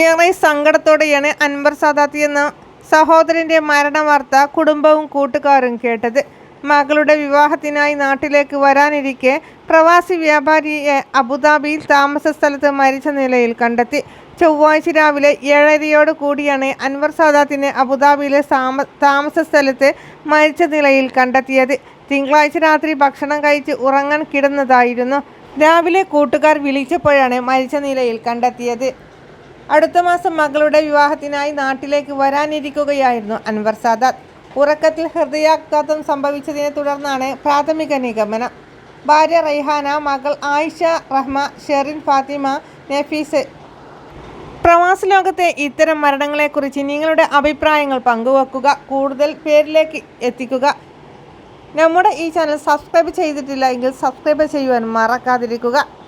ഏറെ സങ്കടത്തോടെയാണ് അൻവർ സാദാത്തി എന്ന സഹോദരന്റെ മരണവാർത്ത കുടുംബവും കൂട്ടുകാരും കേട്ടത്. മകളുടെ വിവാഹത്തിനായി നാട്ടിലേക്ക് വരാനിരിക്കെ പ്രവാസി വ്യാപാരിയെ അബുദാബിയിൽ താമസ സ്ഥലത്ത് മരിച്ച നിലയിൽ കണ്ടെത്തി. ചൊവ്വാഴ്ച രാവിലെ ഏഴരയോട് കൂടിയാണ് അൻവർ സാദാത്തിനെ അബുദാബിയിലെ താമസ സ്ഥലത്ത് മരിച്ച നിലയിൽ കണ്ടെത്തിയത്. തിങ്കളാഴ്ച രാത്രി ഭക്ഷണം കഴിച്ച് ഉറങ്ങാൻ കിടന്നതായിരുന്നു. രാവിലെ കൂട്ടുകാർ വിളിച്ചപ്പോഴാണ് മരിച്ച നിലയിൽ കണ്ടെത്തിയത്. അടുത്ത മാസം മകളുടെ വിവാഹത്തിനായി നാട്ടിലേക്ക് വരാനിരിക്കുകയായിരുന്നു അൻവർ സാദാത്ത്. ഉറക്കത്തിൽ ഹൃദയാഘാതം സംഭവിച്ചതിനെ തുടർന്നാണ് പ്രാഥമിക നിഗമനം. ഭാര്യ റൈഹാന മകൾ ആയിഷ റഹ്മ ഷെറിൻ ഫാത്തിമ നഫീസ്. പ്രവാസ ലോകത്തെ ഇത്തരം മരണങ്ങളെക്കുറിച്ച് നിങ്ങളുടെ അഭിപ്രായങ്ങൾ പങ്കുവെക്കുക. കൂടുതൽ പേരിലേക്ക് എത്തിക്കുക. നമ്മുടെ ഈ ചാനൽ സബ്സ്ക്രൈബ് ചെയ്തിട്ടില്ല എങ്കിൽ സബ്സ്ക്രൈബ് ചെയ്യുവാൻ മറക്കാതിരിക്കുക.